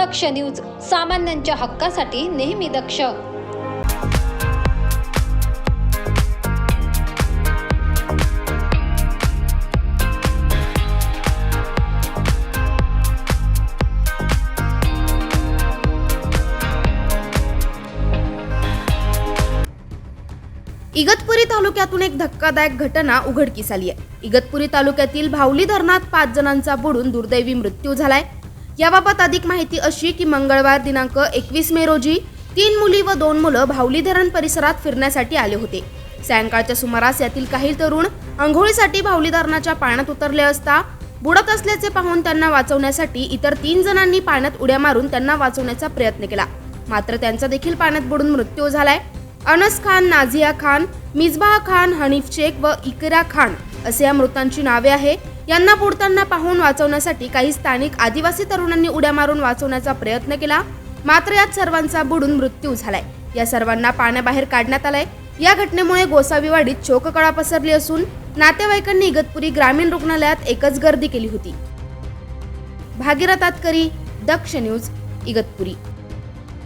दक्ष news सामान्यांच्या हक्कासाठी नेहमी दक्ष. इगतपुरी तालुक्यातून एक धक्कादायक घटना उघडकीस आली आहे. इगतपुरी तालुक्यातील भावली धरणात पाच जणांचा बुडून दुर्दैवी मृत्यू झालाय. याबाबत अधिक माहिती अशी की मंगळवार दिनांक एकवीस मे रोजी तीन मुली व दोन मुलं भावली धरण परिसरात फिरण्यासाठी आले होते. सायंकाळच्या सुमारास यातील काही तरुण आंघोळीसाठी भावली धरणाच्या पाण्यात उतरले असता बुडत असल्याचे पाहून त्यांना वाचवण्यासाठी इतर तीन जणांनी पाण्यात उड्या मारून त्यांना वाचवण्याचा प्रयत्न केला. मात्र त्यांचा देखील पाण्यात बुडून मृत्यू झालाय. अनस खान नाझिया खान मिजबाह खान हनीफ शेख व इकरा खान असे या मृतांची नावे आहे यांना बुडताना पाहून वाचवण्यासाठी काही स्थानिक आदिवासी तरुणांनी उड्या मारून वाचवण्याचा प्रयत्न केला. मात्र यात सर्वांचा बुडून मृत्यू झालाय. या सर्वांना पाण्याबाहेर काढण्यात आलाय. या घटनेमुळे गोसावीवाडीत शोककळा पसरली असून नातेवाईकांनी इगतपुरी ग्रामीण रुग्णालयात एकच गर्दी केली होती. भागीरथ तातकरी दक्ष न्यूज इगतपुरी.